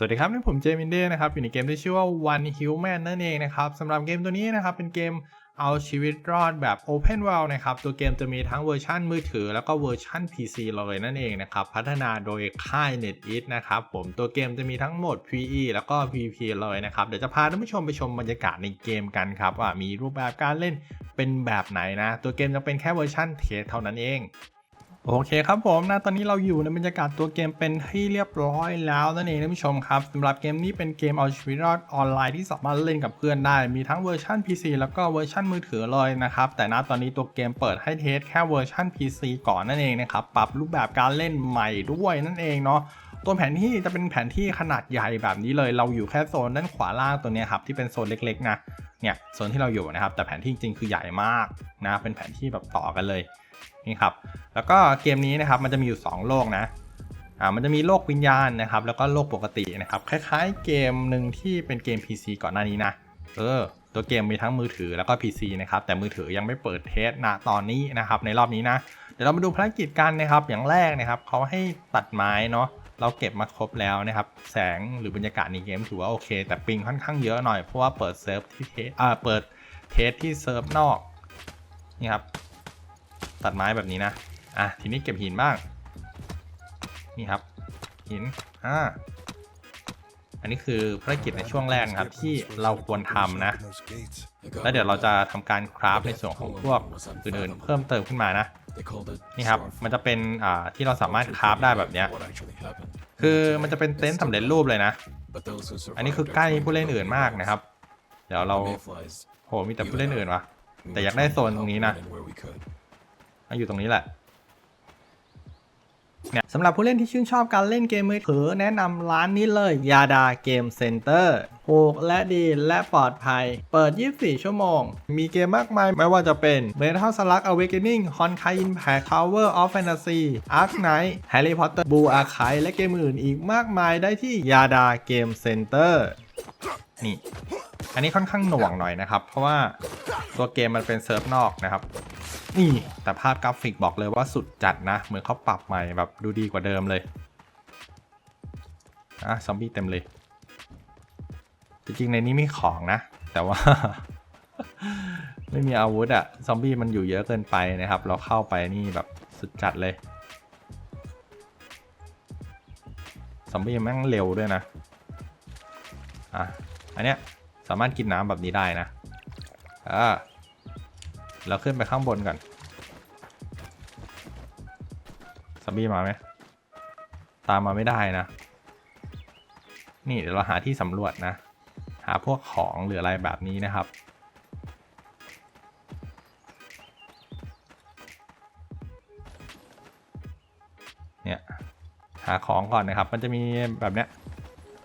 สวัสดีครับนี่ผมเจมินเดนะครับอยู่ในเกมที่ชื่อว่า One Human นั่นเองนะครับสำหรับเกมตัวนี้นะครับเป็นเกมเอาชีวิตรอดแบบ Open World นะครับตัวเกมจะมีทั้งเวอร์ชันมือถือ แล้วก็เวอร์ชัน PC เลยนั่นเองนะครับพัฒนาโดยค่าย NetEase นะครับผมตัวเกมจะมีทั้งโหมด PE แล้วก็ PVP เลยนะครับเดี๋ยวจะพาท่านผู้ชมไปชมบรรยากาศในเกมกันครับว่ามีรูปแบบการเล่นเป็นแบบไหนนะ ตัวเกมจะเป็นแค่เวอร์ชันเทสเท่านั้นเอง โอเคครับผมนะตอนนี้เราอยู่ในบรรยากาศตัวเกมเป็นที่เรียบร้อยแล้วนั่นเองท่านผู้ชมครับสำหรับเกมนี้เป็นเกมเอาชีวิตรอดออนไลน์ที่สามารถเล่นกับเพื่อนได้ มีทั้งเวอร์ชัน PC แล้วก็เวอร์ชันมือถือเลยนะครับแต่ณตอนนี้ตัวเกมเปิดให้เทสแค่เวอร์ชัน PC ก่อนนั่นเองนะครับปรับรูปแบบการเล่นใหม่ด้วยนั่นเองเนาะตัวแผนที่จะเป็นแผนที่ขนาดใหญ่แบบนี้เลย เราอยู่แค่โซนด้านขวาล่างตัวนี้ครับที่เป็นโซนเล็กๆนะ เนี่ยโซนที่เราอยู่นะครับ แต่แผนที่จริงๆคือใหญ่มากนะ เป็นแผนที่แบบต่อกันเลยนี่ครับ แล้วก็เกมนี้นะครับมันจะมีอยู่ 2 โลกนะอ่ามันจะมีโลกวิญญาณนะครับ แล้วก็โลกปกตินะครับ คล้ายๆเกมหนึ่งที่เป็นเกม PC ก่อนหน้านี้นะเออตัวเกมมีทั้งมือถือแล้วก็ PC นะครับ แต่มือถือยังไม่เปิดเทสนะตอนนี้นะครับ ในรอบนี้นะ เดี๋ยวเรามาดูภารกิจกันนะครับ อย่างแรกนะครับเขาให้ตัดไม้เนาะ เราเก็บมาครบแล้วนะครับ แสงหรือบรรยากาศในเกมถือว่าโอเค แต่ปิงค่อนข้างเยอะหน่อย เพราะว่าเปิดเซิร์ฟที่เทสอ่าเปิดเทสที่เซิร์ฟนอกนี่ครับ ตัดไม้แบบนี้นะ อะ ทีนี้เก็บหินบ้าง นี่ครับ หิน อ่า อันนี้คือภารกิจในช่วงแรกครับที่เราควรทำนะ แล้วเดี๋ยวเราจะทำการคราฟในส่วนของพวกอื่นๆเพิ่มเติมขึ้นมานะ นี่ครับ มันจะเป็นอ่าที่เราสามารถคราฟได้แบบเนี้ย คือมันจะเป็นเต็นท์สำเร็จรูปเลยนะ อันนี้คือใกล้ผู้เล่นอื่นมากนะครับ เดี๋ยวเราโหมีแต่ผู้เล่นอื่นวะแต่อยากได้โซนตรงนี้นะมาอยู่ตรงนี้แหละ เนี่ยสำหรับผู้เล่นที่ชื่นชอบการเล่นเกมมือถือแนะนำร้านนี้เลยยาดาเกมเซ็นเตอร์ถูกและดีและปลอดภัย เปิด 24 ชั่วโมง มีเกมมากมายไม่ว่าจะเป็น Metal Slug Awakening Honkai Impact Tower of Fantasy Ark Knight Harry Potter Blue Archive และเกมอื่นอีกมากมายได้ที่ยาดาเกมเซ็นเตอร์นี่ อันนี้ค่อนข้างหน่วงหน่อยนะครับ เพราะว่าตัวเกมมันเป็นเซิร์ฟนอกนะครับ นี่แต่ภาพกราฟิกบอกเลยว่าสุดจัดนะ เหมือนเขาปรับใหม่แบบดูดีกว่าเดิมเลยอะซอมบี้เต็มเลย จริงๆในนี้มีของนะ แต่ว่า ไม่มีอาวุธอะซอมบี้มันอยู่เยอะเกินไปนะครับ เราเข้าไปนี่แบบสุดจัดเลยซอมบี้แม่งเร็วด้วยนะ อะ อันเนี้ย สามารถกินน้ำแบบนี้ได้นะอ่าเราขึ้นไปข้างบนก่อนซอมบี้มาไหมตามมาไม่ได้นะ นี่เดี๋ยวเราหาที่สำรวจนะ หาพวกของหรืออะไรแบบนี้นะครับเนี่ยหาของก่อนนะครับ มันจะมีแบบเนี้ย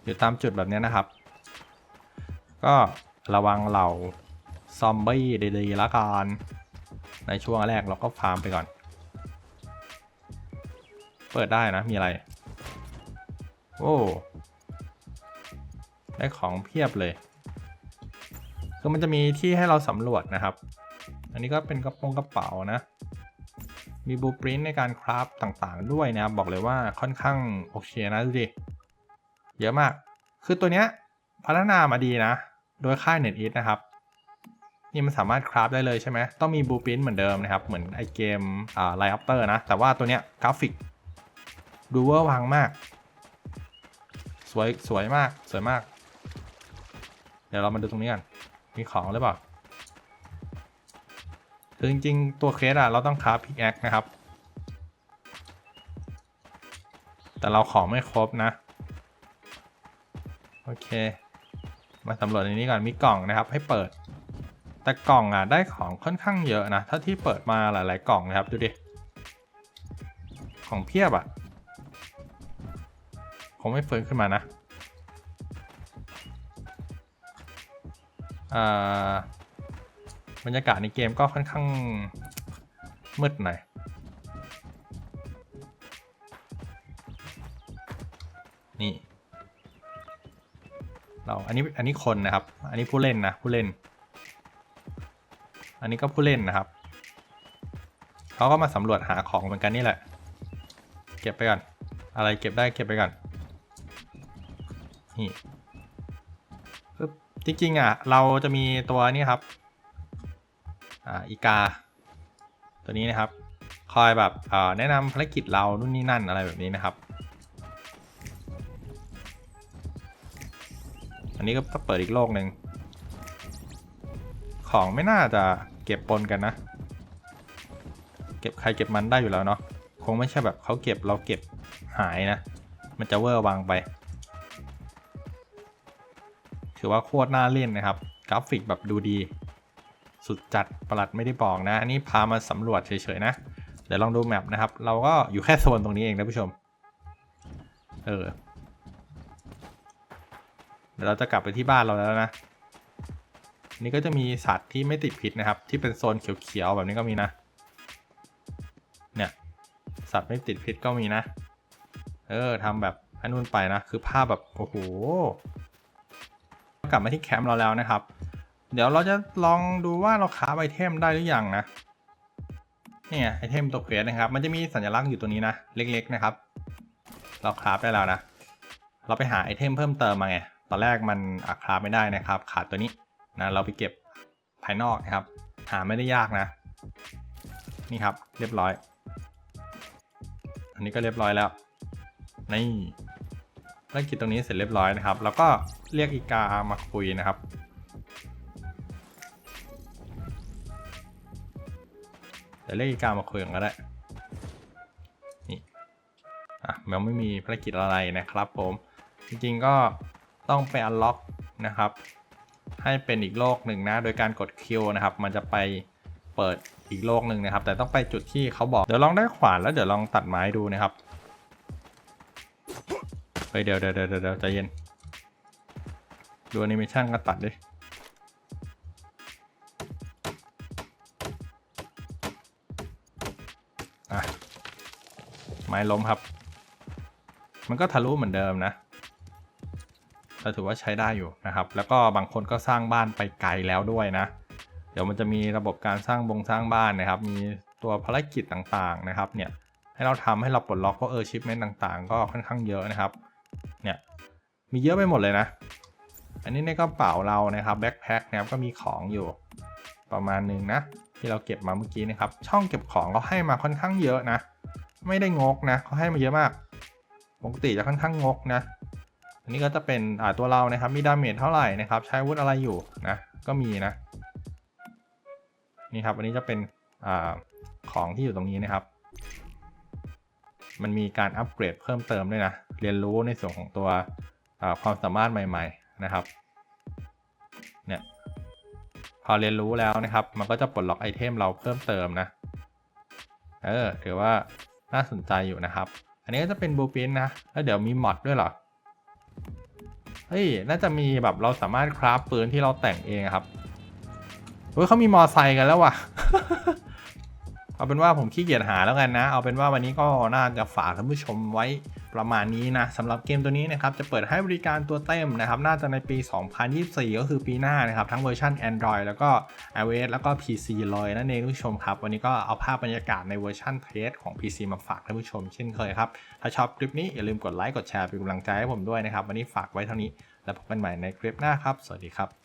อยู่ตามจุดแบบเนี้ยนะครับ ก็ระวังเหล่าซอมบี้ดีๆละกันในช่วงแรกเราก็ฟาร์มไปก่อน เปิดได้นะมีอะไร โอ้ได้ของเพียบเลย คือมันจะมีที่ให้เราสำรวจนะครับ อันนี้ก็เป็นกระโปรงกระเป๋านะ มีบูปรินในการคราฟต่างๆด้วยนะครับ บอกเลยว่าค่อนข้างโอเคนะดูดิ เยอะมาก คือตัวเนี้ยพัฒนามาดีนะ โดยค่าย NetEase นะครับนี่มันสามารถคราฟได้เลยใช่ไหมต้องมีบูปินเหมือนเดิมนะครับ เหมือนไอเกมอ่าไลอัปเตอร์นะ แต่ว่าตัวเนี้ยกราฟิกดูเวอร์วังมาก สวยสวยมากสวยมาก เดี๋ยวเรามาดูตรงนี้กัน มีของหรือเปล่า คือจริงๆ ตัวเคสอะเราต้องคราฟพิกแอคนะครับ แต่เราของไม่ครบนะ โอเค มาสำรวจในนี้ก่อนมีกล่องนะครับให้เปิด แต่กล่องอะได้ของค่อนข้างเยอะนะ ถ้าที่เปิดมาหลาย ๆ กล่องนะครับดูดิ ของเพียบอะคงไม่เฟิร์นขึ้นมานะบรรยากาศในเกมก็ค่อนข้างมืดหน่อยนี่ เราอันนี้อันนี้คนนะครับ อันนี้ผู้เล่นนะผู้เล่น อันนี้ก็ผู้เล่นนะครับเขาก็มาสำรวจหาของเหมือนกันนี่แหละ เก็บไปก่อน อะไรเก็บได้เก็บไปก่อนนี่ปึ๊บจริงๆอะเราจะมีตัวนี้ครับอ่าอีกา ตัวนี้นะครับ คอยแบบแนะนำภารกิจเรานู่นนี่นั่นอะไรแบบนี้นะครับ นนี้ก็ต้องเปิดอีกโลกหนึ่ง ของไม่น่าจะเก็บปนกันนะ เก็บใครเก็บมันได้อยู่แล้วเนาะ คงไม่ใช่แบบเขาเก็บเราเก็บหายนะ มันจะเวอร์วางไป ถือว่าโคตรน่าเล่นนะครับ กราฟิกแบบดูดี สุดจัดประหลัดไม่ได้บอกนะ อันนี้พามาสำรวจเฉยๆนะ เดี๋ยวลองดูแมปนะครับ เราก็อยู่แค่โซนตรงนี้เองนะผู้ชม เออ ดี๋ยวเราจะกลับไปที่บ้านเราแล้วนะนี่ก็จะมีสัตว์ที่ไม่ติดพิษนะครับ ที่เป็นโซนเขียวๆแบบนี้ก็มีนะ เนี่ยสัตว์ไม่ติดพิษก็มีนะ เออทำแบบอันนู้นไปนะ คือภาพแบบโอ้โหกลับมาที่แคมป์เราแล้วนะครับ เดี๋ยวเราจะลองดูว่าเราคราไอเทมได้หรือยังนะเนี่ยไอเทมตัวเควสนะครับ มันจะมีสัญลักษณ์อยู่ตัวนี้นะ เล็กๆนะครับ เราคราฟได้แล้วนะ เราไปหาไอเทมเพิ่มเติมมาไง อนแรกมันอาคราไม่ได้นะครับ ขาดตัวนี้นะเราไปเก็บภายนอกนะครับ หาไม่ได้ยากนะ นี่ครับเรียบร้อย อันนี้ก็เรียบร้อยแล้วนี่ภารกิจตรงนี้เสร็จเรียบร้อยนะครับ แล้วก็เรียกอีกามาคุยนะครับ เดี๋ยวเรียกอีกามาคุยกันก็ได้ นี่ อะมันไม่มีภารกิจอะไรนะครับผม จริงๆก็ ต้องไปอันล็อกนะครับ ให้เป็นอีกโลกหนึ่งนะ โดยการกดคิวนะครับ มันจะไปเปิดอีกโลกหนึ่งนะครับ แต่ต้องไปจุดที่เขาบอก เดี๋ยวลองได้ขวานแล้วเดี๋ยวลองตัดไม้ดูนะครับ เฮ้ยเดี๋ยวเดี๋ยวเดี๋ยวเดี๋ยวใจเย็น ดูแอนิเมชันก็ตัดดิไม้ล้มครับ มันก็ทะลุเหมือนเดิมนะ ถือว่าใช้ได้อยู่นะครับ แล้วก็บางคนก็สร้างบ้านไปไกลแล้วด้วยนะ เดี๋ยวมันจะมีระบบการสร้างบงสร้างบ้านนะครับ มีตัวภารกิจต่างๆนะครับ เนี่ยให้เราทำให้เราปลดล็อกเพราะเออชิปเมนต์ต่างๆ ก็ค่อนข้างเยอะนะครับ เนี่ยมีเยอะไปหมดเลยนะ อันนี้ในกระเป๋าเรานะครับแบ็คแพ็คนะครับก็มีของอยู่ประมาณหนึงนะ ที่เราเก็บมาเมื่อกี้นะครับ ช่องเก็บของเขาให้มาค่อนข้างเยอะนะ ไม่ได้งกนะเขาให้มาเยอะมาก ปกติจะค่อนข้างงกนะ อันนี้ก็จะเป็นอ่าตัวเรานะครับมีดาเมจเท่าไหร่นะครับ ใช้วุธอะไรอยู่นะก็มีนะนี่ครับ อันนี้จะเป็นอาของที่อยู่ตรงนี้นะครับ มันมีการอัปเกรดเพิ่มเติมด้วยนะ เรียนรู้ในส่วนของตัวความสามารถใหม่ ๆนะครับ เนี่ย พอเรียนรู้แล้วนะครับ มันก็จะปลดล็อกไอเทมเราเพิ่มเติมนะ เออถือว่าน่าสนใจอยู่นะครับ อันนี้ก็จะเป็นบูปินนะ แล้วเดี๋ยวมีมอดด้วยเหรอ เฮ้ย น่าจะมีแบบเราสามารถคราฟปืนที่เราแต่งเองครับเฮ้ยเขามีมอไซค์กันแล้วว่ะ เอาเป็นว่าผมขี้เกียจหาแล้วกันนะ เอาเป็นว่าวันนี้ก็น่าจะฝากท่านผู้ชมไว้ ประมาณนี้นะสำหรับเกมตัวนี้นะครับจะเปิดให้บริการตัวเต็มนะครับน่าจะในปี 2024 ก็คือปีหน้านะครับทั้งเวอร์ชัน Android แล้วก็ iOS แล้วก็ PC เลยนั่นเองท่านผู้ชมครับ วันนี้ก็เอาภาพบรรยากาศในเวอร์ชันเทสของ PC มาฝากท่านผู้ชมเช่นเคยครับ ถ้าชอบคลิปนี้อย่าลืมกดไลค์กดแชร์เป็นกำลังใจให้ผมด้วยนะครับวันนี้ฝากไว้เท่านี้ แล้วพบกันใหม่ในคลิปหน้าครับ สวัสดีครับ